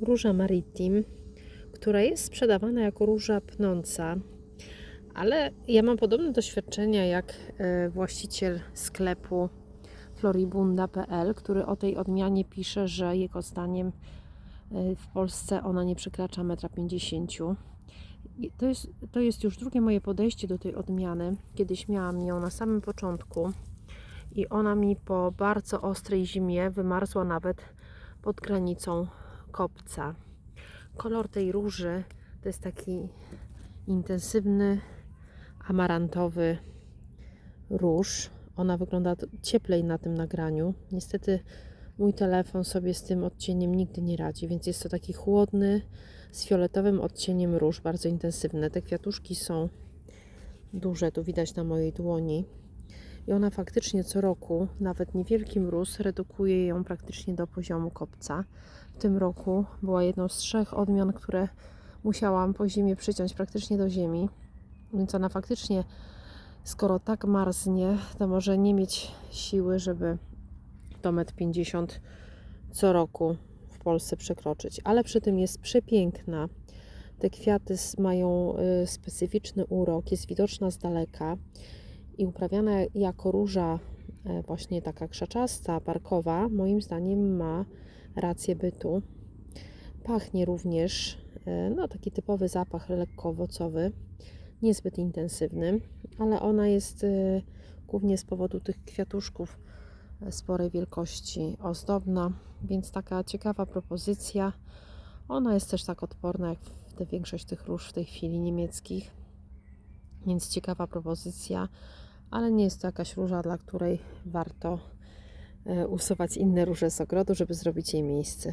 róża Maritim, która jest sprzedawana jako róża pnąca, ale ja mam podobne doświadczenia jak e, właściciel sklepu floribunda.pl, który o tej odmianie pisze, że jego zdaniem e, w Polsce ona nie przekracza 1,50 m. To jest, to jest już drugie moje podejście do tej odmiany. Kiedyś miałam ją na samym początku i ona mi po bardzo ostrej zimie wymarzła nawet pod granicą kopca. Kolor tej róży to jest taki intensywny, amarantowy róż. Ona wygląda cieplej na tym nagraniu. Niestety mój telefon sobie z tym odcieniem nigdy nie radzi, więc jest to taki chłodny, z fioletowym odcieniem róż, bardzo intensywne. Te kwiatuszki są duże, tu widać na mojej dłoni. I ona faktycznie co roku, nawet niewielki mróz, redukuje ją praktycznie do poziomu kopca. W tym roku była jedną z trzech odmian, które musiałam po zimie przyciąć praktycznie do ziemi. Więc ona faktycznie, skoro tak marznie, to może nie mieć siły, żeby to 1,50 m co roku w Polsce przekroczyć. Ale przy tym jest przepiękna. Te kwiaty mają y, specyficzny urok, jest widoczna z daleka i uprawiana jako róża e, właśnie taka krzaczasta, parkowa, moim zdaniem ma rację bytu. Pachnie również, e, no taki typowy zapach lekko owocowy, niezbyt intensywny, ale ona jest e, głównie z powodu tych kwiatuszków sporej wielkości ozdobna, więc taka ciekawa propozycja. Ona jest też tak odporna jak te większość tych róż w tej chwili niemieckich, więc ciekawa propozycja ale nie jest to jakaś róża, dla której warto e, usuwać inne róże z ogrodu, żeby zrobić jej miejsce.